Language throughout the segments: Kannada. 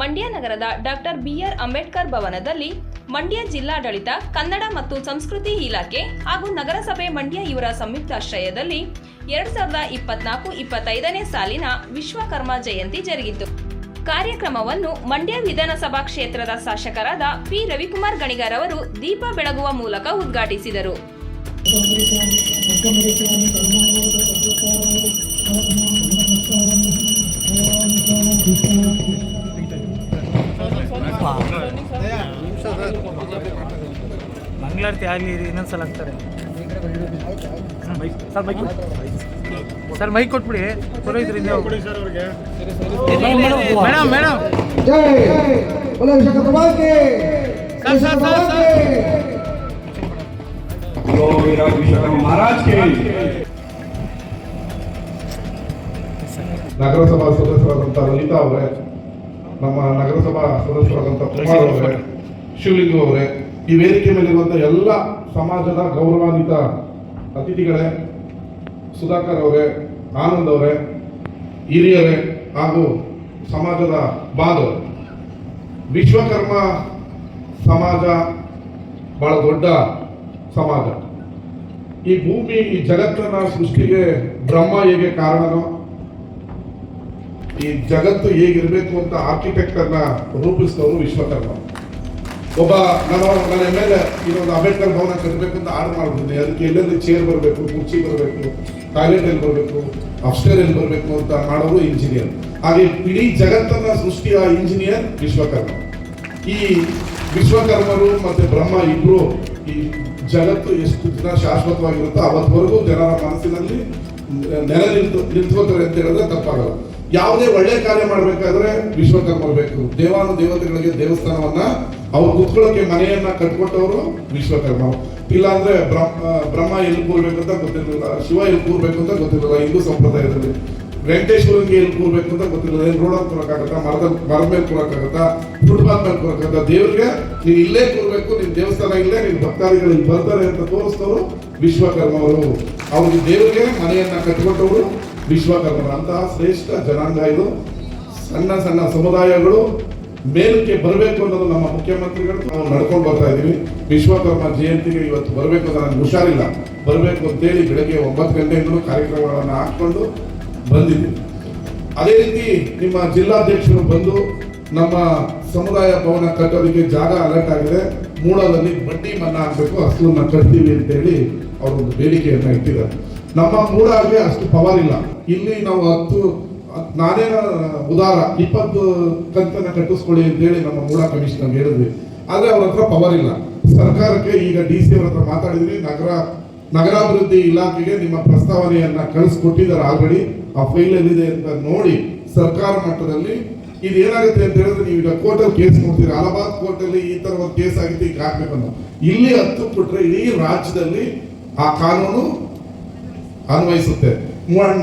ಮಂಡ್ಯ ನಗರದ ಡಾಕ್ಟರ್ ಬಿಆರ್ ಅಂಬೇಡ್ಕರ್ ಭವನದಲ್ಲಿ ಮಂಡ್ಯ ಜಿಲ್ಲಾಡಳಿತ, ಕನ್ನಡ ಮತ್ತು ಸಂಸ್ಕೃತಿ ಇಲಾಖೆ ಹಾಗೂ ನಗರಸಭೆ ಮಂಡ್ಯ ಇವರ ಸಂಯುಕ್ತಾಶ್ರಯದಲ್ಲಿ ಎರಡ್ ಸಾವಿರದ ಇಪ್ಪತ್ನಾಲ್ಕು ಇಪ್ಪತ್ತೈದನೇ ಸಾಲಿನ ವಿಶ್ವಕರ್ಮ ಜಯಂತಿ ಜರುಗಿತು. ಕಾರ್ಯಕ್ರಮವನ್ನು ಮಂಡ್ಯ ವಿಧಾನಸಭಾ ಕ್ಷೇತ್ರದ ಶಾಸಕರಾದ ಪಿ ರವಿಕುಮಾರ್ ಗಣಿಗರ್ ಅವರು ದೀಪ ಬೆಳಗುವ ಮೂಲಕ ಉದ್ಘಾಟಿಸಿದರು. ಮಂಗಳಾರತಿ ಆಗಲಿ ಇನ್ನೊಂದ್ಸಲ ಆಗ್ತಾರೆ ಸರ್ ಮೈಕ್ ಸರ್ ಮೈಕ್ ಕೊಟ್ಬಿಡಿ. ಪುರೋಹಿತರಿಂದ madam madam. Sir sir sir sir, sir, sir, sir. तो मेरा विश्वकर्मा महाराज के ನಗರಸಭಾ ಸದಸ್ಯರಾದಂಥ ಲಲಿತಾ ಅವರೇ ನಮ್ಮ ನಗರಸಭಾ ಸದಸ್ಯರಾದಂಥ ಕುಮಾರ್ ಅವರೇ ಶಿವಲಿಂಗ ಅವರೇ ಈ ವೇದಿಕೆ ಮೇಲಿರುವಂಥ ಎಲ್ಲ ಸಮಾಜದ ಗೌರವಾನ್ವಿತ ಅತಿಥಿಗಳೇ ಸುಧಾಕರ್ ಅವರೇ ಆನಂದ್ ಅವರೇ ಹಿರಿಯರೇ ಹಾಗೂ ಸಮಾಜದ ಬಾಂಧವರು ವಿಶ್ವಕರ್ಮ ಸಮಾಜ ಬಹಳ ದೊಡ್ಡ ಸಮಾಜ ಈ ಭೂಮಿ, ಈ ಜಗತ್ತನ್ನ ಸೃಷ್ಟಿಗೆ ಬ್ರಹ್ಮ ಹೇಗೆ ಕಾರಣನೋ, ಈ ಜಗತ್ತು ಹೇಗಿರ್ಬೇಕು ಅಂತ ಆರ್ಕಿಟೆಕ್ಟ್ ಅನ್ನ ರೂಪಿಸಿದವರು ವಿಶ್ವಕರ್ಮ. ಒಬ್ಬ ನಾನು ನನ್ನ M L A Ambedkar Bhavan ಕಟ್ಟಬೇಕು ಅಂತ ಆರ್ಡರ್ ಮಾಡ್ಬಿಟ್ಟಿದ್ದೆ ಅದಕ್ಕೆ ಎಲ್ಲೆಲ್ಲಿ ಚೇರ್ ಬರಬೇಕು, ಕುರ್ಚಿ ಬರಬೇಕು ಟಾಯ್ಲೆಟ್ ಎಲ್ಲಿ ಬರಬೇಕು ಅಪ್ಸ್ಟೇರ್ ಎಲ್ಲಿ ಬರಬೇಕು ಅಂತ ಮಾಡೋರು ಇಂಜಿನಿಯರ್ ಹಾಗೆ ಇಡೀ ಜಗತ್ತನ್ನ ಸೃಷ್ಟಿಯ ಇಂಜಿನಿಯರ್ ವಿಶ್ವಕರ್ಮ. ಈ ವಿಶ್ವಕರ್ಮರು ಮತ್ತೆ ಬ್ರಹ್ಮ ಇಬ್ಬರು ಈ ಜಗತ್ತು ಎಷ್ಟು ದಿನ ಶಾಶ್ವತವಾಗಿರುತ್ತೋ ಅವತ್ತವರೆಗೂ ಜನರ ಮನಸ್ಸಿನಲ್ಲಿ ನೆಲೆ ನಿಂತು ನಿಂತ್ಕೋತಾರೆ ಅಂತ ಹೇಳಿದ್ರೆ ತಪ್ಪಾಗಲ್ಲ. ಯಾವುದೇ ಒಳ್ಳೆ ಕಾರ್ಯ ಮಾಡಬೇಕಾದ್ರೆ ವಿಶ್ವಕರ್ಮ ಬೇಕು. ದೇವಾನು ದೇವತೆಗಳಿಗೆ ದೇವಸ್ಥಾನವನ್ನ ಅವ್ರು ಕುತ್ಕೊಳ್ಳೋಕೆ ಮನೆಯನ್ನ ಕಟ್ಕೊಟ್ಟವರು ವಿಶ್ವಕರ್ಮ. ಇಲ್ಲಾಂದ್ರೆ ಬ್ರಹ್ಮ ಬ್ರಹ್ಮ ಎಲ್ಲಿ ಕೂರ್ಬೇಕು ಅಂತ ಗೊತ್ತಿರಲಿಲ್ಲ. ಶಿವ ಎಲ್ಲಿ ಕೂರ್ಬೇಕು ಅಂತ ಗೊತ್ತಿರಲಿಲ್ಲ. ಹಿಂದೂ ಸಂಪ್ರದಾಯದಲ್ಲಿ. ವೆಂಕಟೇಶ್ವರನ್ಗೆ ಎಲ್ಲಿ ಕೂರ್ಬೇಕು ಅಂತ ಗೊತ್ತಿರಲಿಲ್ಲ. ಏನು ರೋಡ್ ಕೂರಕ್ಕಾಗತ್ತಾ? ಮರದ ಮರದ ಮೇಲೆ ಕೂರಕ್ಕಾಗತ್ತಾ? ಫುಟ್ಪಾತ್ ಮೇಲೆ ಕೂರಕ್ಕಾಗತ್ತಾ? ದೇವ್ರಿಗೆ ನೀನು ಇಲ್ಲೇ ಕೂರ್ಬೇಕು, ನಿನ್ ದೇವಸ್ಥಾನ ಇಲ್ಲೇ ನೀವು ಭಕ್ತಾದಿಗಳು ಬರ್ತಾರೆ ಅಂತ ತೋರಿಸ್ತವರು ವಿಶ್ವಕರ್ಮ ಅವರು. ಅವ್ರಿಗೆ ದೇವರಿಗೆ ಮನೆಯನ್ನ ಕಟ್ಟಿಕೊಟ್ಟವರು ವಿಶ್ವಕರ್ಮರು. ಅಂತಹ ಶ್ರೇಷ್ಠ ಜನಾಂಗ ಇದು. ಸಣ್ಣ ಸಣ್ಣ ಸಮುದಾಯಗಳು ಮೇಲಕ್ಕೆ ಬರಬೇಕು ಅನ್ನೋದು ನಮ್ಮ ಮುಖ್ಯಮಂತ್ರಿಗಳು ನಾವು ನಡ್ಕೊಂಡು ಬರ್ತಾ ಇದೀವಿ ವಿಶ್ವಕರ್ಮ ಜಯಂತಿಗೆ ಇವತ್ತು ಬರಬೇಕು ಅಂತ ನನಗೆ ಹುಷಾರಿಲ್ಲ. ಬರಬೇಕು ಅಂತೇಳಿ ಬೆಳಗ್ಗೆ ಒಂಬತ್ತು ಗಂಟೆಯಿಂದಲೂ ಕಾರ್ಯಕ್ರಮಗಳನ್ನು ಹಾಕ್ಕೊಂಡು ಬಂದಿದ್ದೀವಿ ಅದೇ ರೀತಿ ನಿಮ್ಮ ಜಿಲ್ಲಾಧ್ಯಕ್ಷರು ಬಂದು ನಮ್ಮ ಸಮುದಾಯ ಭವನ ಕಟ್ಟೋದಕ್ಕೆ ಜಾಗ ಅಲರ್ಟ್ ಆಗಿದೆ. ಮೂಡದಲ್ಲಿ ಬಡ್ಡಿ ಮನ್ನಾ ಆಗಬೇಕು ಅಸಲನ್ನ ಕಟ್ತೀವಿ ಅಂತೇಳಿ ಒಂದು ಬೇಡಿಕೆಯನ್ನ ಇಟ್ಟಿದ್ದಾರೆ. ನಮ್ಮ ಮೂಡಾಗೆ ಅಷ್ಟು ಪವರ್ ಇಲ್ಲ. ಇಲ್ಲಿ ನಾವು ಹತ್ತು ನಾನೇ ಉದಾರ, ಇಪ್ಪತ್ತು ಕಂತನ್ನ ಕಟ್ಟಿಸ್ಕೊಳ್ಳಿ ಅಂತೇಳಿ ನಮ್ಮ ಮೂಡ ಕಮಿಷನರ್ ಹೇಳಿದ್ವಿ. ಆದ್ರೆ ಅವ್ರ ಹತ್ರ ಪವರ್ ಇಲ್ಲ. ಸರ್ಕಾರಕ್ಕೆ ಈಗ ಡಿ ಸಿ ಅವ್ರ ಹತ್ರ ಮಾತಾಡಿದ್ವಿ, ನಗರ, ನಗರಾಭಿವೃದ್ಧಿ ಇಲಾಖೆಗೆ ನಿಮ್ಮ ಪ್ರಸ್ತಾವನೆಯನ್ನ ಕಳಿಸ್ಕೊಟ್ಟಿದ್ದಾರೆ ಆಲ್ರೆಡಿ ಆ ಫೈಲ್ ಎಲ್ಲಿದೆ ಅಂತ ನೋಡಿ ಸರ್ಕಾರ ಮಟ್ಟದಲ್ಲಿ ಇದು ಏನಾಗುತ್ತೆ ಅಂತ ಹೇಳಿದ್ರೆ ನೀವು ಈಗ ಕೋರ್ಟಲ್ಲಿ ಕೇಸ್ ನೋಡ್ತೀರಿ? ಅಲಹಾಬಾದ್ ಕೋರ್ಟಲ್ಲಿ ಈ ತರ ಒಂದು ಕೇಸ್ ಆಗಿತ್ತು ಈಗ ಹಾಕ್ಬೇಕಂತ ಇಲ್ಲಿ ಹತ್ತು ಬಿಟ್ರೆ ಇಡೀ ರಾಜ್ಯದಲ್ಲಿ ಆ ಕಾನೂನು ಅನ್ವಯಿಸುತ್ತೆ.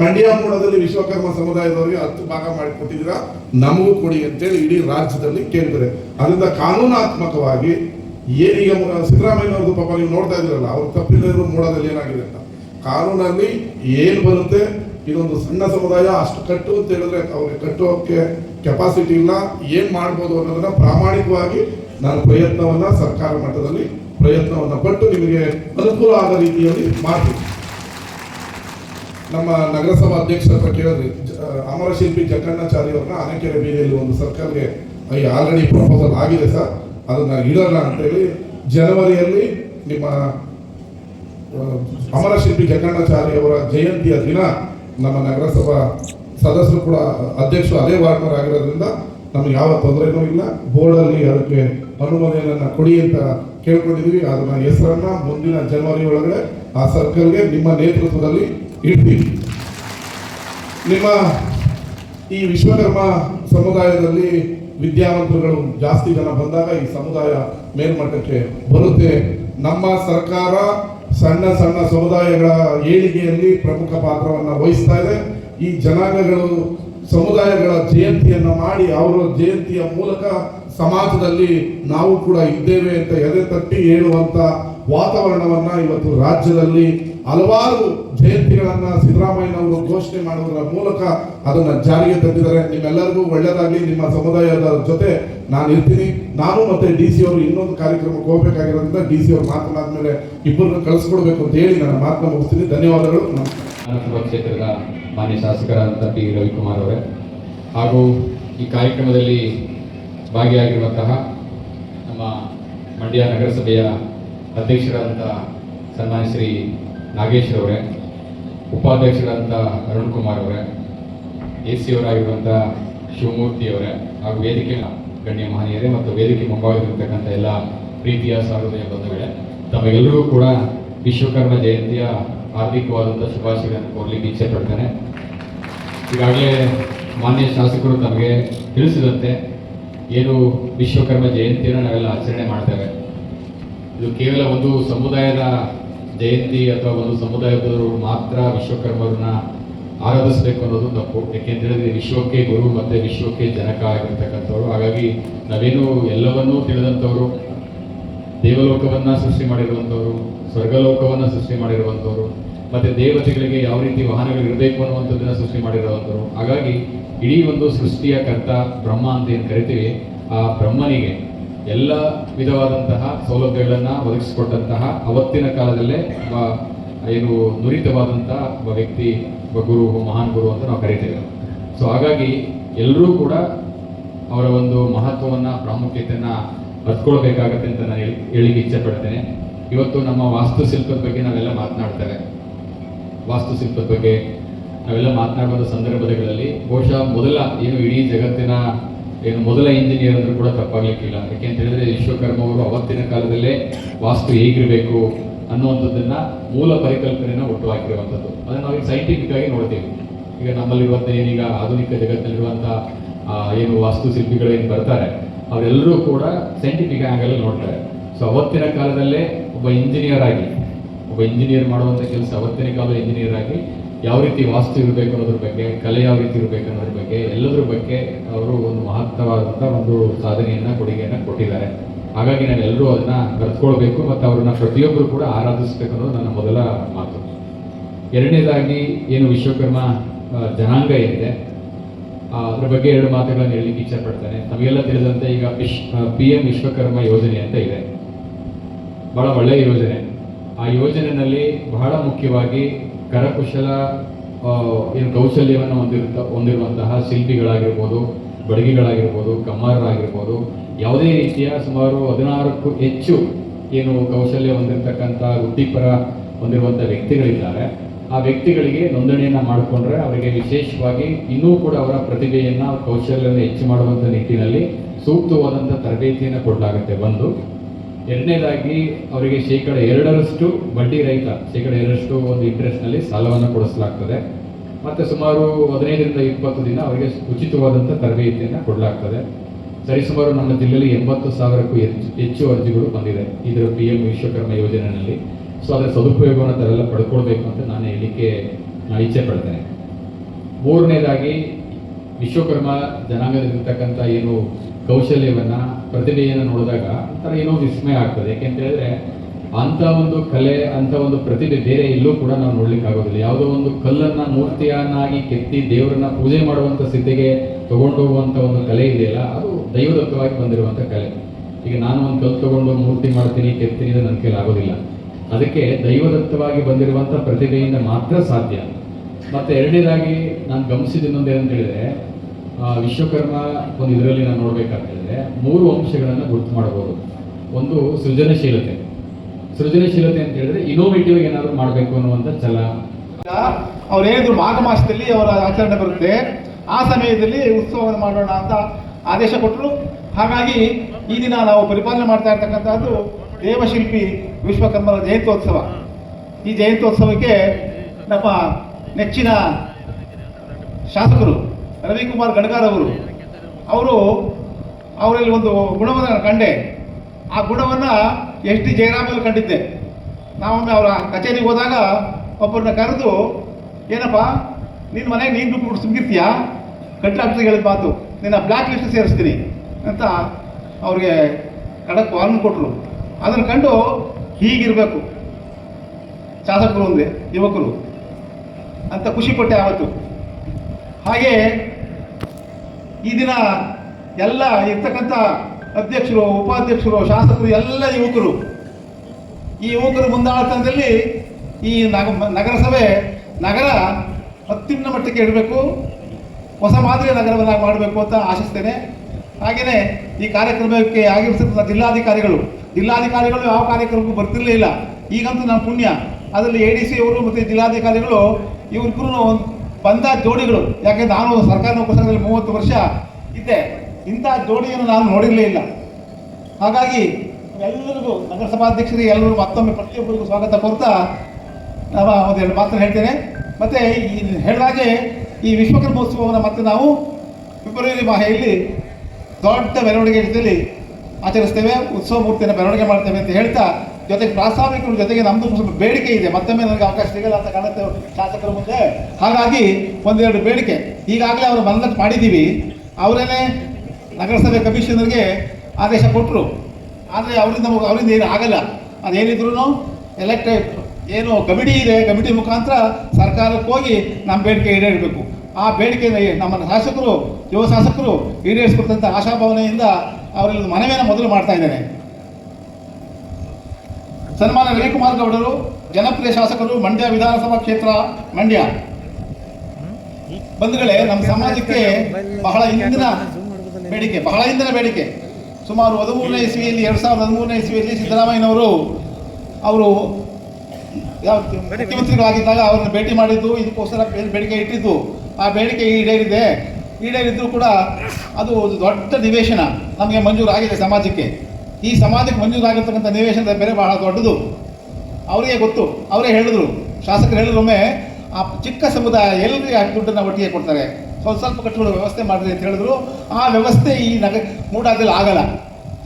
ಮಂಡ್ಯ ಮೂಡದಲ್ಲಿ ವಿಶ್ವಕರ್ಮ ಸಮುದಾಯದವರಿಗೆ ಹತ್ತು ಭಾಗ ಮಾಡಿಕೊಟ್ಟಿದ್ದೀರಾ? ನಮಗೂ ಕೊಡಿ ಅಂತೇಳಿ ಇಡೀ ರಾಜ್ಯದಲ್ಲಿ ಕೇಳಿದರೆ ಅದರಿಂದ ಕಾನೂನಾತ್ಮಕವಾಗಿ ಏನೀಗ ಸಿದ್ದರಾಮಯ್ಯ ಅವ್ರದ್ದು ಪಾಪ ನೀವು ನೋಡ್ತಾ ಇದ್ದೀರಲ್ಲ, ಅವ್ರು ತಪ್ಪಿದ್ರು ಮೂಡದಲ್ಲಿ ಏನಾಗಿದೆ ಅಂತ. ಕಾನೂನಲ್ಲಿ ಏನ್ ಬರುತ್ತೆ? ಇದೊಂದು ಸಣ್ಣ ಸಮುದಾಯ, ಅಷ್ಟು ಕಟ್ಟು ಅಂತ ಹೇಳಿದ್ರೆ ಅವ್ರಿಗೆ ಕಟ್ಟೋಕ್ಕೆ ಕೆಪಾಸಿಟಿ ಇಲ್ಲ. ಏನ್ ಮಾಡ್ಬೋದು ಅನ್ನೋದನ್ನ ಪ್ರಾಮಾಣಿಕವಾಗಿ ನಾನು ಪ್ರಯತ್ನವನ್ನ ಸರ್ಕಾರ ಮಟ್ಟದಲ್ಲಿ ಪ್ರಯತ್ನವನ್ನ ಪಟ್ಟು ನಿಮಗೆ ಅನುಕೂಲ ಆದ ರೀತಿಯಲ್ಲಿ ಮಾಡ್ತೀನಿ. ನಮ್ಮ ನಗರಸಭಾ ಅಧ್ಯಕ್ಷ ಹತ್ರ ಕೇಳಿದ್ರಿ ಅಮರಶಿಲ್ಪಿ ಜಗಣ್ಣಾಚಾರಿ ಅವ್ರನ್ನ ಅನಕೆರೆ ಬೀದಿಯಲ್ಲಿ ಒಂದು ಸರ್ಕಲ್ಗೆ ಆಲ್ರೆಡಿ ಪ್ರಪೋಸಲ್ ಆಗಿದೆ ಸರ್. ಅದನ್ನ ಇಡೋಣ ಅಂತೇಳಿ ಜನವರಿಯಲ್ಲಿ ನಿಮ್ಮ ಅಮರಶಿಲ್ಪಿ ಜಗಣ್ಣಾಚಾರಿ ಅವರ ಜಯಂತಿಯ ದಿನ ನಮ್ಮ ನಗರಸಭಾ ಸದಸ್ಯರು ಕೂಡ ಅಧ್ಯಕ್ಷರು ಅದೇ ವಾರ್ಡ್ನರ್ ಆಗಿರೋದ್ರಿಂದ ನಮ್ಗೆ ಯಾವ ತೊಂದರೆನೂ ಇಲ್ಲ. ಬೋರ್ಡಲ್ಲಿ ಅದಕ್ಕೆ ಅನುಮೋದನೆಯನ್ನ ಕೊಡಿ ಅಂತ ಕೇಳ್ಕೊಂಡಿದ್ವಿ. ಅದನ್ನ ಹೆಸರನ್ನ ಮುಂದಿನ ಜನವರಿ ಒಳಗಡೆ ಆ ಸರ್ಕಲ್ಗೆ ನಿಮ್ಮ ನೇತೃತ್ವದಲ್ಲಿ ಇಡ್ತೀವಿ. ನಿಮ್ಮ ಈ ವಿಶ್ವಕರ್ಮ ಸಮುದಾಯದಲ್ಲಿ ವಿದ್ಯಾವಂತರುಗಳು ಜಾಸ್ತಿ ಜನ ಬಂದಾಗ ಈ ಸಮುದಾಯ ಮೇಲ್ಮಟ್ಟಕ್ಕೆ ಬರುತ್ತೆ. ನಮ್ಮ ಸರ್ಕಾರ ಸಣ್ಣ ಸಣ್ಣ ಸಮುದಾಯಗಳ ಏಳಿಗೆಯಲ್ಲಿ ಪ್ರಮುಖ ಪಾತ್ರವನ್ನು ವಹಿಸ್ತಾ ಇದೆ. ಈ ಜನಾಂಗಗಳು ಸಮುದಾಯಗಳ ಜಯಂತಿಯನ್ನು ಮಾಡಿ ಅವರ ಜಯಂತಿಯ ಮೂಲಕ ಸಮಾಜದಲ್ಲಿ ನಾವು ಕೂಡ ಇದ್ದೇವೆ ಅಂತ ಎದೆ ತಟ್ಟಿ ಹೇಳುವಂಥ ವಾತಾವರಣವನ್ನ ಇವತ್ತು ರಾಜ್ಯದಲ್ಲಿ ಹಲವಾರು ಜಯಂತಿಗಳನ್ನು ಸಿದ್ದರಾಮಯ್ಯನವರು ಘೋಷಣೆ ಮಾಡುವುದರ ಮೂಲಕ ಅದನ್ನ ಜಾರಿಗೆ ತಂದಿದ್ದಾರೆ. ನಿಮ್ಮೆಲ್ಲರಿಗೂ ಒಳ್ಳೆಯದಾಗಲಿ ನಿಮ್ಮ ಸಮುದಾಯದ ಜೊತೆ ನಾನು ಇರ್ತೀನಿ ನಾನು ಮತ್ತೆ ಡಿ ಸಿ ಅವರು ಇನ್ನೊಂದು ಕಾರ್ಯಕ್ರಮಕ್ಕೆ ಹೋಗ್ಬೇಕಾಗಿರೋದ್ರಿಂದ ಡಿ ಸಿ ಅವರು ಮಾತನಾದ್ಮೇಲೆ ಇಬ್ಬರನ್ನ ಕಳಿಸ್ಕೊಡ್ಬೇಕು ಅಂತ ಹೇಳಿ ನನ್ನ ಮಾತನ್ನ ಮುಗಿಸ್ತೀನಿ. ಧನ್ಯವಾದಗಳು. ವಿಧಾನಸಭಾ ಕ್ಷೇತ್ರದ ಮಾನ್ಯ ಶಾಸಕರಾದಂಥ ಟಿ ರವಿಕುಮಾರ್ ಅವರೇ. ಹಾಗೂ ಈ ಕಾರ್ಯಕ್ರಮದಲ್ಲಿ ಭಾಗಿಯಾಗಿರುವಂತಹ ನಮ್ಮ ಮಂಡ್ಯ ನಗರಸಭೆಯ ಅಧ್ಯಕ್ಷರಾದಂಥ ಸನ್ಮಾನ್ಯ ಶ್ರೀ ನಾಗೇಶ್ ಅವರೇ ಉಪಾಧ್ಯಕ್ಷರಾದಂಥ ಅರುಣ್ ಕುಮಾರ್ ಅವರೇ, ಎ ಸಿ ಅವರಾಗಿರುವಂಥ ಶಿವಮೂರ್ತಿ ಅವರೇ ಹಾಗೂ ವೇದಿಕೆ ಗಣ್ಯ ಮಹನೀಯರೇ ಮತ್ತು ವೇದಿಕೆ ಮುಂಭಾಗದಲ್ಲಿರ್ತಕ್ಕಂಥ ಎಲ್ಲ ಪ್ರೀತಿಯ ಸಾರ್ವಜನಿಕ ಬಂಧುಗಳೇ, ತಮಗೆಲ್ಲರಿಗೂ ಕೂಡ ವಿಶ್ವಕರ್ಮ ಜಯಂತಿಯ ಹಾರ್ದಿಕವಾದಂಥ ಶುಭಾಶಯಗಳನ್ನು ಕೋರ್ಲಿಕ್ಕೆ ಇಚ್ಛೆ ಪಡ್ತೇನೆ. ಈಗಾಗಲೇ ಮಾನ್ಯ ಶಾಸಕರು ತಮಗೆ ತಿಳಿಸಿದಂತೆ ಏನು ವಿಶ್ವಕರ್ಮ ಜಯಂತಿಯನ್ನು ನಾವೆಲ್ಲ ಆಚರಣೆ ಮಾಡ್ತೇವೆ. ಇದು ಕೇವಲ ಒಂದು ಸಮುದಾಯದ ಜಯಂತಿ ಅಥವಾ ಒಂದು ಸಮುದಾಯದವರು ಮಾತ್ರ ವಿಶ್ವಕರ್ಮರನ್ನ ಆರಾಧಿಸಬೇಕು ಅನ್ನೋದು ತಪ್ಪು ಯಾಕೆಂತ ವಿಶ್ವಕ್ಕೆ ಗುರು ಮತ್ತೆ ವಿಶ್ವಕ್ಕೆ ಜನಕ ಆಗಿರ್ತಕ್ಕಂಥವ್ರು. ಹಾಗಾಗಿ ನಾವೇನು ಎಲ್ಲವನ್ನೂ ತಿಳಿದಂಥವ್ರು, ದೇವಲೋಕವನ್ನ ಸೃಷ್ಟಿ ಮಾಡಿರುವಂಥವ್ರು, ಸ್ವರ್ಗಲೋಕವನ್ನ ಸೃಷ್ಟಿ ಮಾಡಿರುವಂಥವ್ರು, ಮತ್ತೆ ದೇವತೆಗಳಿಗೆ ಯಾವ ರೀತಿ ವಾಹನಗಳು ಇರಬೇಕು ಅನ್ನುವಂಥದ್ದನ್ನ ಸೃಷ್ಟಿ ಮಾಡಿರುವಂಥವ್ರು. ಹಾಗಾಗಿ ಇಡೀ ಒಂದು ಸೃಷ್ಟಿಯ ಕರ್ತ ಬ್ರಹ್ಮ ಅಂತ ಏನು ಕರಿತೀವಿ, ಆ ಬ್ರಹ್ಮನಿಗೆ ಎಲ್ಲ ವಿಧವಾದಂತಹ ಸೌಲಭ್ಯಗಳನ್ನ ಒದಗಿಸಿಕೊಟ್ಟಂತಹ ಅವತ್ತಿನ ಕಾಲದಲ್ಲೇ ಏನು ನುರಿತವಾದಂತಹ ಒಬ್ಬ ವ್ಯಕ್ತಿ, ಒಬ್ಬ ಗುರು, ಒಬ್ಬ ಮಹಾನ್ ಗುರು ಅಂತ ನಾವು ಕರಿತೇವೆ. ಸೊ ಹಾಗಾಗಿ ಎಲ್ಲರೂ ಕೂಡ ಅವರ ಒಂದು ಮಹತ್ವವನ್ನು, ಪ್ರಾಮುಖ್ಯತೆಯನ್ನು ಅರ್ತ್ಕೊಳ್ಬೇಕಾಗತ್ತೆ ಅಂತ ನಾನು ಹೇಳಿ ಹೇಳಿಕ್ಕೆ ಇಚ್ಛೆ ಪಡ್ತೇನೆ ಇವತ್ತು ನಮ್ಮ ವಾಸ್ತುಶಿಲ್ಪದ ಬಗ್ಗೆ ನಾವೆಲ್ಲ ಮಾತನಾಡ್ತೇವೆ. ವಾಸ್ತುಶಿಲ್ಪದ ಬಗ್ಗೆ ನಾವೆಲ್ಲ ಮಾತನಾಡುವಂಥ ಸಂದರ್ಭಗಳಲ್ಲಿ ಬಹುಶಃ ಮೊದಲ ಏನು ಇಡೀ ಜಗತ್ತಿನ ಏನು ಮೊದಲ ಇಂಜಿನಿಯರ್ ಅಂದರೂ ಕೂಡ ತಪ್ಪಾಗಲಿಕ್ಕಿಲ್ಲ. ಯಾಕೆ ಅಂತ ಹೇಳಿದ್ರೆ ವಿಶ್ವಕರ್ಮ ಅವರು ಅವತ್ತಿನ ಕಾಲದಲ್ಲೇ ವಾಸ್ತು ಹೇಗಿರಬೇಕು ಅನ್ನುವಂಥದ್ದನ್ನ ಮೂಲ ಪರಿಕಲ್ಪನೆಯನ್ನ ಒಟ್ಟು ಹಾಕಿರುವಂಥದ್ದು ಅದನ್ನು ನಾವು ಸೈಂಟಿಫಿಕ್ ಆಗಿ ನೋಡ್ತೀವಿ. ಈಗ ನಮ್ಮಲ್ಲಿರುವಂಥ ಏನೀಗ ಆಧುನಿಕ ಜಗತ್ತಲ್ಲಿರುವಂಥ ಏನು ವಾಸ್ತುಶಿಲ್ಪಿಗಳು ಏನು ಬರ್ತಾರೆ, ಅವರೆಲ್ಲರೂ ಕೂಡ ಸೈಂಟಿಫಿಕ್ ಆಂಗಲ್ ನೋಡ್ತಾರೆ. ಸೊ ಅವತ್ತಿನ ಕಾಲದಲ್ಲೇ ಒಬ್ಬ ಇಂಜಿನಿಯರ್ ಆಗಿ, ಒಬ್ಬ ಇಂಜಿನಿಯರ್ ಮಾಡುವಂಥ ಕೆಲಸ ಅವತ್ತಿನ ಕಾಲದ ಇಂಜಿನಿಯರ್ ಆಗಿ ಯಾವ ರೀತಿ ವಾಸ್ತು ಇರಬೇಕು ಅನ್ನೋದ್ರ ಬಗ್ಗೆ, ಕಲೆ ಯಾವ ರೀತಿ ಇರಬೇಕು ಅನ್ನೋದ್ರ ಬಗ್ಗೆ, ಎಲ್ಲದರ ಬಗ್ಗೆ ಅವರು ಒಂದು ಮಹತ್ತರವಾದಂಥ ಒಂದು ಸಾಧನೆಯನ್ನ, ಕೊಡುಗೆಯನ್ನು ಕೊಟ್ಟಿದ್ದಾರೆ. ಹಾಗಾಗಿ ನಾನು ನಾವೆಲ್ಲರೂ ಅದನ್ನ ಕಲ್ತ್ಕೊಳ್ಬೇಕು ಮತ್ತು ಅವ್ರನ್ನ ಪ್ರತಿಯೊಬ್ಬರು ಕೂಡ ಆರಾಧಿಸಬೇಕು ಅನ್ನೋದು ನನ್ನ ಮೊದಲ ಮಾತು. ಎರಡನೇದಾಗಿ ಏನು ವಿಶ್ವಕರ್ಮ ಜನಾಂಗ ಏನಿದೆ ಅದ್ರ ಬಗ್ಗೆ ಎರಡು ಮಾತುಗಳನ್ನು ಹೇಳಲಿಕ್ಕೆ ಇಚ್ಛೆ ಪಡ್ತೇನೆ ನಮಗೆಲ್ಲ ತಿಳಿದಂತೆ ಈಗ ವಿಶ್ ಪಿ ಎಂ ವಿಶ್ವಕರ್ಮ ಯೋಜನೆ ಅಂತ ಇದೆ. ಬಹಳ ಒಳ್ಳೆಯ ಯೋಜನೆ. ಆ ಯೋಜನೆಯಲ್ಲಿ ಬಹಳ ಮುಖ್ಯವಾಗಿ ಕರಕುಶಲ ಏನು ಕೌಶಲ್ಯವನ್ನು ಹೊಂದಿರುತ್ತ, ಹೊಂದಿರುವಂತಹ ಶಿಲ್ಪಿಗಳಾಗಿರ್ಬೋದು ಬಡಗಿಗಳಾಗಿರ್ಬೋದು, ಕಮ್ಮಾರರಾಗಿರ್ಬೋದು, ಯಾವುದೇ ರೀತಿಯ ಸುಮಾರು ಹದಿನಾರಕ್ಕೂ ಹೆಚ್ಚು ಏನು ಕೌಶಲ್ಯ ಹೊಂದಿರತಕ್ಕಂಥ ವೃತ್ತಿಪರ ಹೊಂದಿರುವಂಥ ವ್ಯಕ್ತಿಗಳಿದ್ದಾರೆ. ಆ ವ್ಯಕ್ತಿಗಳಿಗೆ ನೋಂದಣಿಯನ್ನು ಮಾಡಿಕೊಂಡ್ರೆ ಅವರಿಗೆ ವಿಶೇಷವಾಗಿ ಇನ್ನೂ ಕೂಡ ಅವರ ಪ್ರತಿಭೆಯನ್ನು ಕೌಶಲ್ಯವನ್ನು ಹೆಚ್ಚು ಮಾಡುವಂಥ ನಿಟ್ಟಿನಲ್ಲಿ ಸೂಕ್ತವಾದಂಥ ತರಬೇತಿಯನ್ನು ಕೊಡಲಾಗುತ್ತೆ ಒಂದು ಎರಡನೇದಾಗಿ ಅವರಿಗೆ ಶೇಕಡ ಎರಡರಷ್ಟು ಬಡ್ಡಿ ರಹಿತ, ಶೇಕಡ ಎರಡರಷ್ಟು ಒಂದು ಇಂಟ್ರೆಸ್ಟ್ನಲ್ಲಿ ಸಾಲವನ್ನು ಕೊಡಿಸಲಾಗ್ತದೆ. ಮತ್ತೆ ಸುಮಾರು ಹದಿನೈದರಿಂದ ಇಪ್ಪತ್ತು ದಿನ ಅವರಿಗೆ ಉಚಿತವಾದಂಥ ತರಬೇತಿಯನ್ನು ಕೊಡಲಾಗ್ತದೆ. ಸರಿಸುಮಾರು ನಮ್ಮ ಜಿಲ್ಲೆಯಲ್ಲಿ ಎಂಬತ್ತು ಸಾವಿರಕ್ಕೂ ಹೆಚ್ಚು ಹೆಚ್ಚು ಅರ್ಜಿಗಳು ಬಂದಿದೆ ಇದರ ಪಿ ಎಂ ವಿಶ್ವಕರ್ಮ ಯೋಜನೆಯಲ್ಲಿ. ಸೊ ಅದರ ಸದುಪಯೋಗವನ್ನು ತಾವೆಲ್ಲ ಪಡ್ಕೊಳ್ಬೇಕು ಅಂತ ನಾನು ಹೇಳಲಿಕ್ಕೆ ನಾನು ಇಚ್ಛೆ ಪಡ್ತೇನೆ. ಮೂರನೇದಾಗಿ, ವಿಶ್ವಕರ್ಮ ಜನಾಂಗದಲ್ಲಿರ್ತಕ್ಕಂಥ ಏನು ಕೌಶಲ್ಯವನ್ನು, ಪ್ರತಿಭೆಯನ್ನು ನೋಡಿದಾಗ ಒಂಥರ ಏನೋ ವಿಸ್ಮಯ ಆಗ್ತದೆ. ಯಾಕೆಂತ ಹೇಳಿದ್ರೆ ಅಂತ ಒಂದು ಕಲೆ, ಅಂತ ಒಂದು ಪ್ರತಿಭೆ ಬೇರೆ ಎಲ್ಲೂ ಕೂಡ ನಾವು ನೋಡ್ಲಿಕ್ಕೆ ಆಗೋದಿಲ್ಲ. ಯಾವುದೋ ಒಂದು ಕಲ್ಲನ್ನ ಮೂರ್ತಿಯನ್ನಾಗಿ ಕೆತ್ತಿ ದೇವರನ್ನ ಪೂಜೆ ಮಾಡುವಂತ ಸ್ಥಿತಿಗೆ ತಗೊಂಡು ಹೋಗುವಂತ ಒಂದು ಕಲೆ ಇದೆಯಲ್ಲ, ಅದು ದೈವದತ್ತವಾಗಿ ಬಂದಿರುವಂತ ಕಲೆ. ಈಗ ನಾನು ಒಂದು ಕಲ್ಲು ತಗೊಂಡು ಮೂರ್ತಿ ಮಾಡ್ತೀನಿ, ಕೆತ್ತೀನಿ ಅಂತ ನನ್ನ ಕೈಲಿ ಆಗೋದಿಲ್ಲ. ಅದಕ್ಕೆ ದೈವದತ್ತವಾಗಿ ಬಂದಿರುವಂತ ಪ್ರತಿಭೆಯಿಂದ ಮಾತ್ರ ಸಾಧ್ಯ. ಮತ್ತೆ ಎರಡನೇದಾಗಿ ನಾನು ಗಮನಿಸಿದ ಇನ್ನೊಂದು ಏನಂತ ಹೇಳಿದ್ರೆ ವಿಶ್ವಕರ್ಮ ಒಂದು ಇದರಲ್ಲಿ ನಾನು ನೋಡ್ಬೇಕಾಗ್ತದೆ. ಮೂರು ಅಂಶಗಳನ್ನು ಗುರುತು ಮಾಡಬಹುದು ಒಂದು ಸೃಜನಶೀಲತೆ. ಸೃಜನಶೀಲತೆ ಅಂತ ಹೇಳಿದ್ರೆ ಇನೋವೇಟಿವ್ ಏನಾದರೂ ಮಾಡಬೇಕು ಅನ್ನುವಂಥ ಛಲ. ಅವ್ರು ಹೇಳಿದ್ರು ಮಾಘ ಮಾಸದಲ್ಲಿ ಅವರ ಆಚರಣೆ ಬರುತ್ತೆ. ಆ ಸಮಯದಲ್ಲಿ ಉತ್ಸವವನ್ನು ಮಾಡೋಣ ಅಂತ ಆದೇಶ ಕೊಟ್ಟರು ಹಾಗಾಗಿ ಈ ದಿನ ನಾವು ಪರಿಪಾಲನೆ ಮಾಡ್ತಾ ಇರ್ತಕ್ಕಂಥದ್ದು ದೇವಶಿಲ್ಪಿ ವಿಶ್ವಕರ್ಮರ ಜಯಂತ್ಯೋತ್ಸವ. ಈ ಜಯಂತ್ಯೋತ್ಸವಕ್ಕೆ ನಮ್ಮ ನೆಚ್ಚಿನ ಶಾಸಕರು ರವಿಕುಮಾರ್ ಗಣಗಾರ್ ಅವರು ಅವರು ಅವರಲ್ಲಿ ಒಂದು ಗುಣವನ್ನು ಕಂಡೆ. ಆ ಗುಣವನ್ನು ಎಸ್ ಟಿ ಜಯರಾಮಲ್ಲಿ ಕಂಡಿದ್ದೆ. ನಾವೊಮ್ಮೆ ಅವರ ಕಚೇರಿಗೆ ಹೋದಾಗ ಒಬ್ಬರನ್ನ ಕರೆದು, ಏನಪ್ಪ ನಿನ್ನ ಮನೆಗೆ ನೀನು ದುಡ್ಡು ಕೊಟ್ಟು ಸುಮ್ಗಿರ್ತೀಯಾ ಆಫೀಸಿಗೆ ಹೇಳಿದ ಮಾತು. ನಿನ್ನ ಬ್ಲ್ಯಾಕ್ ಲಿಸ್ಟ್ ಸೇರಿಸ್ತೀನಿ ಅಂತ ಅವ್ರಿಗೆ ಖಡಕ್ ವಾರ್ನ್ ಕೊಟ್ಟರು ಅದನ್ನು ಕಂಡು ಹೀಗಿರಬೇಕು. ಶಾಸಕರು ಒಂದೇ, ಯುವಕರು. ಅಂತ ಖುಷಿಪಟ್ಟೆ ಆವತ್ತು. ಹಾಗೆ ಈ ದಿನ ಎಲ್ಲ ಇರ್ತಕ್ಕಂಥ ಅಧ್ಯಕ್ಷರು, ಉಪಾಧ್ಯಕ್ಷರು, ಶಾಸಕರು, ಎಲ್ಲ ಯುವಕರು. ಈ ಯುವಕರು ಮುಂದಾಳತನದಲ್ಲಿ ಈ ನಗ, ನಗರಸಭೆ, ನಗರ ಅತ್ಯುನ್ನ ಮಟ್ಟಕ್ಕೆ ಇಡಬೇಕು. ಹೊಸ ಮಾದರಿಯ ನಗರವನ್ನು ಮಾಡಬೇಕು ಅಂತ ಆಶಿಸ್ತೇನೆ. ಹಾಗೆಯೇ ಈ ಕಾರ್ಯಕ್ರಮಕ್ಕೆ ಆಗಿರ್ತಕ್ಕಂಥ ಜಿಲ್ಲಾಧಿಕಾರಿಗಳು ಜಿಲ್ಲಾಧಿಕಾರಿಗಳು ಯಾವ ಕಾರ್ಯಕ್ರಮಕ್ಕೂ ಬರ್ತಿರಲೇ ಇಲ್ಲ. ಈಗಂತೂ ನಮ್ಮ ಪುಣ್ಯ, ಅದರಲ್ಲಿ ಎ ಡಿ ಸಿ ಅವರು ಮತ್ತು ಜಿಲ್ಲಾಧಿಕಾರಿಗಳು ಇವ್ರಿಗೂ ಬಂದ ಜೋಡಿಗಳು. ಯಾಕೆ, ನಾನು ಸರ್ಕಾರ ನೌಕರ ಸಂಘದಲ್ಲಿ ಮೂವತ್ತು ವರ್ಷ ಇದ್ದೆ. ಇಂಥ ಜೋಡಿಯನ್ನು ನಾನು ನೋಡಿರಲೇ ಇಲ್ಲ. ಹಾಗಾಗಿ ಎಲ್ಲರಿಗೂ ನಗರಸಭಾಧ್ಯಕ್ಷರಿಗೆ ಎಲ್ಲರಿಗೂ ಮತ್ತೊಮ್ಮೆ ಪ್ರತಿಯೊಬ್ಬರಿಗೂ ಸ್ವಾಗತ ಕೋರ್ತಾ ನಾವು ಒಂದೆರಡು ಮಾತನ್ನು ಹೇಳ್ತೇನೆ. ಮತ್ತು ಈ ಹೇಳಿದಾಗೆ ಈ ವಿಶ್ವಕರ್ಮೋತ್ಸವವನ್ನು ಮತ್ತೆ ನಾವು ಫೆಬ್ರವರಿ ಮಾಹೆಯಲ್ಲಿ ದೊಡ್ಡ ಮೆರವಣಿಗೆ ಜೊತೆಯಲ್ಲಿ ಆಚರಿಸ್ತೇವೆ. ಉತ್ಸವ ಮೂರ್ತಿಯನ್ನು ಮೆರವಣಿಗೆ ಮಾಡ್ತೇವೆ ಅಂತ ಹೇಳ್ತಾ, ಜೊತೆಗೆ ಪ್ರಾಸ್ತಾವಿಕರ ಜೊತೆಗೆ ನಮ್ಮದು ಸ್ವಲ್ಪ ಬೇಡಿಕೆ ಇದೆ. ಮತ್ತೊಮ್ಮೆ ನನಗೆ ಅವಕಾಶ ಸಿಗಲ್ಲ ಅಂತ ಕಾಣುತ್ತೆ ಶಾಸಕರ ಮುಂದೆ. ಹಾಗಾಗಿ ಒಂದೆರಡು ಬೇಡಿಕೆ. ಈಗಾಗಲೇ ಅವರು ಮನದಟ್ಟು ಮಾಡಿದ್ದೀವಿ. ಅವರೇನೆ ನಗರಸಭೆ ಕಮಿಷನರ್ಗೆ ಆದೇಶ ಕೊಟ್ಟರು ಆದರೆ ಅವರಿಂದ ಅವರಿಂದ ಏನು ಆಗಲ್ಲ. ಅದೇನಿದ್ರು ಎಲೆಕ್ಟೆಡ್ ಏನು ಕಮಿಟಿ ಇದೆ, ಕಮಿಟಿ ಮುಖಾಂತರ ಸರ್ಕಾರಕ್ಕೆ ಹೋಗಿ ನಮ್ಮ ಬೇಡಿಕೆ ಈಡೇರಬೇಕು. ಆ ಬೇಡಿಕೆ ನಮ್ಮ ಶಾಸಕರು, ಯುವ ಶಾಸಕರು ಈಡೇರಿಸ್ಕೊಡ್ತಂಥ ಆಶಾಭಾವನೆಯಿಂದ ಅವರಲ್ಲಿ ಮನವಿಯನ್ನು ಮೊದಲು ಮಾಡ್ತಾ ಇದ್ದೇನೆ. ಸನ್ಮಾನ ರವಿಕುಮಾರ್ ಗೌಡರು, ಜನಪ್ರಿಯ ಶಾಸಕರು, ಮಂಡ್ಯ ವಿಧಾನಸಭಾ ಕ್ಷೇತ್ರ, ಮಂಡ್ಯ. ಬಂಧುಗಳೇ, ನಮ್ಮ ಸಮಾಜಕ್ಕೆ ಬಹಳ ಹಿಂದಿನ ಬೇಡಿಕೆ, ಬಹಳ ಹಿಂದಿನ ಬೇಡಿಕೆ. ಸುಮಾರು ಹದಿಮೂರನೇ ಇಸ್ವಿಯಲ್ಲಿ, ಎರಡು ಸಾವಿರದ ಹದಿಮೂರನೇ ಇಸ್ವಿಯಲ್ಲಿ ಸಿದ್ದರಾಮಯ್ಯನವರು ಅವರು ಯಾವ ಮುಖ್ಯಮಂತ್ರಿಗಳಾಗಿದ್ದಾಗ ಅವ್ರನ್ನ ಭೇಟಿ ಮಾಡಿದ್ದು, ಇದಕ್ಕೋಸ್ಕರ ಬೇಡಿಕೆ ಇಟ್ಟಿದ್ದು. ಆ ಬೇಡಿಕೆ ಈಡೇರಿದೆ. ಈಡೇರಿದ್ರು ಕೂಡ ಅದು ಒಂದು ದೊಡ್ಡ ನಿವೇಶನ ನಮಗೆ ಮಂಜೂರಾಗಿದೆ ಸಮಾಜಕ್ಕೆ. ಈ ಸಮಾಜಕ್ಕೆ ಮಂಜೂರಾಗಿರ್ತಕ್ಕಂಥ ನಿವೇಶನದ ಬೆಲೆ ಬಹಳ ದೊಡ್ಡದು. ಅವರಿಗೆ ಗೊತ್ತು. ಅವರೇ ಹೇಳಿದ್ರು. ಶಾಸಕರು ಹೇಳಿದ್ರೊಮ್ಮೆ ಆ ಚಿಕ್ಕ ಸಮುದಾಯ ಎಲ್ಲರಿಗೆ ದುಡ್ಡನ್ನು ಒಟ್ಟಿಗೆ ಕೊಡ್ತಾರೆ. ಸ್ವಲ್ಪ ಸ್ವಲ್ಪ ಕಟ್ಟುಗಳ ವ್ಯವಸ್ಥೆ ಮಾಡಿದೆ ಅಂತ ಹೇಳಿದ್ರು. ಆ ವ್ಯವಸ್ಥೆ ಈ ನಗ ಮೂಡಾದಲ್ಲಿ ಆಗಲ್ಲ.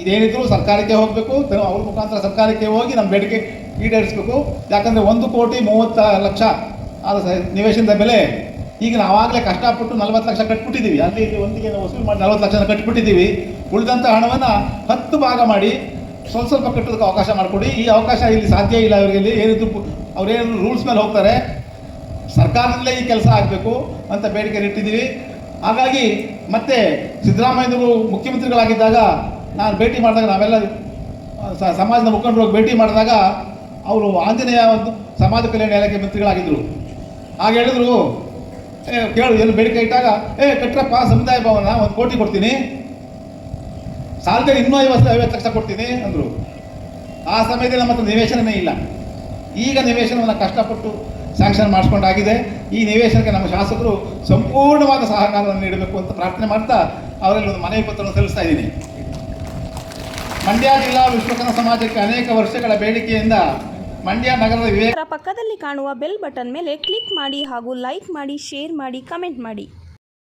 ಇದೇನಿದ್ರು ಸರ್ಕಾರಕ್ಕೆ ಹೋಗಬೇಕು. ಅವ್ರ ಮುಖಾಂತರ ಸರ್ಕಾರಕ್ಕೆ ಹೋಗಿ ನಮ್ಮ ಬೇಡಿಕೆ ಈಡೇರಿಸಬೇಕು. ಯಾಕಂದರೆ ಒಂದು ಕೋಟಿ ಮೂವತ್ತ ಲಕ್ಷ ಆದ ನಿವೇಶನದ ಬೆಲೆ ಈಗ ನಾವಾಗಲೇ ಕಷ್ಟಪಟ್ಟು ನಲ್ವತ್ತು ಲಕ್ಷ ಕಟ್ಬಿಟ್ಟಿದ್ದೀವಿ. ಅಲ್ಲಿ ಒಂದಿಗೆ ವಸೂಲು ಮಾಡಿ ನಲ್ವತ್ತು ಲಕ್ಷನ ಕಟ್ಬಿಟ್ಟಿದ್ದೀವಿ. ಉಳಿದಂಥ ಹಣವನ್ನು ಹತ್ತು ಭಾಗ ಮಾಡಿ ಸ್ವಲ್ಪ ಸ್ವಲ್ಪ ಕಟ್ಟೋದಕ್ಕೆ ಅವಕಾಶ ಮಾಡಿಕೊಡಿ. ಈ ಅವಕಾಶ ಇಲ್ಲಿ ಸಾಧ್ಯ ಇಲ್ಲ ಅವರಿಗೆ. ಏನಿದ್ರು ಅವ್ರೇನು ರೂಲ್ಸ್ ಮೇಲೆ ಹೋಗ್ತಾರೆ. ಸರ್ಕಾರದಲ್ಲೇ ಈ ಕೆಲಸ ಆಗಬೇಕು ಅಂತ ಬೇಡಿಕೆ ಇಟ್ಟಿದ್ದೀವಿ. ಹಾಗಾಗಿ ಮತ್ತೆ ಸಿದ್ದರಾಮಯ್ಯನವರು ಮುಖ್ಯಮಂತ್ರಿಗಳಾಗಿದ್ದಾಗ ನಾನು ಭೇಟಿ ಮಾಡಿದಾಗ ನಾವೆಲ್ಲ ಸಮಾಜದ ಮುಖಂಡರು ಹೋಗಿ ಭೇಟಿ ಮಾಡಿದಾಗ ಅವರು ಆಂಜನೇಯ ಒಂದು ಸಮಾಜ ಕಲ್ಯಾಣ ಇಲಾಖೆ ಮಂತ್ರಿಗಳಾಗಿದ್ದರು. ಆಗ ಹೇಳಿದ್ರು, ಏ, ಕೇಳು ಎಲ್ಲಿ ಬೇಡಿಕೆ ಇಟ್ಟಾಗ, ಏ, ಕಟ್ರಪ್ಪ, ಸಮುದಾಯ ಭವನ, ಒಂದು ಕೋಟಿ ಕೊಡ್ತೀನಿ. ಸಾಲದಲ್ಲಿ ಇನ್ನೂ ಐವತ್ತು ಐವತ್ತು ಲಕ್ಷ ಕೊಡ್ತೀನಿ, ಅಂದರು. ಆ ಸಮಯದಲ್ಲಿ ನಮ್ಮ ಹತ್ರ ನಿವೇಶನವೇ ಇಲ್ಲ. ಈಗ ನಿವೇಶನವನ್ನು ಕಷ್ಟಪಟ್ಟು ಸ್ಯಾಂಕ್ಷನ್ ಮಾಡಿಸ್ಕೊಂಡಾಗಿದೆ. ಈ ನಿವೇಶನಕ್ಕೆ ನಮ್ಮ ಶಾಸಕರು ಸಂಪೂರ್ಣವಾದ ಸಹಕಾರವನ್ನು ನೀಡಬೇಕು ಅಂತ ಪ್ರಾರ್ಥನೆ ಮಾಡ್ತಾ ಅವರಲ್ಲಿ ಒಂದು ಮನವಿ ಪತ್ರವನ್ನು ಸಲ್ಲಿಸ್ತಾ ಇದ್ದೀನಿ. ಮಂಡ್ಯ ಜಿಲ್ಲಾ ವಿಶ್ವಕರ್ಮ ಸಮಾಜಕ್ಕೆ ಅನೇಕ ವರ್ಷಗಳ ಬೇಡಿಕೆಯಿಂದ ಮಂಡ್ಯ ನಗರದ ವಿವೇಕ ಪಕ್ಕದಲ್ಲಿ ಕಾಣುವ ಬೆಲ್ ಬಟನ್ ಮೇಲೆ ಕ್ಲಿಕ್ ಮಾಡಿ ಹಾಗೂ ಲೈಕ್ ಮಾಡಿ ಶೇರ್ ಮಾಡಿ ಕಮೆಂಟ್ ಮಾಡಿ.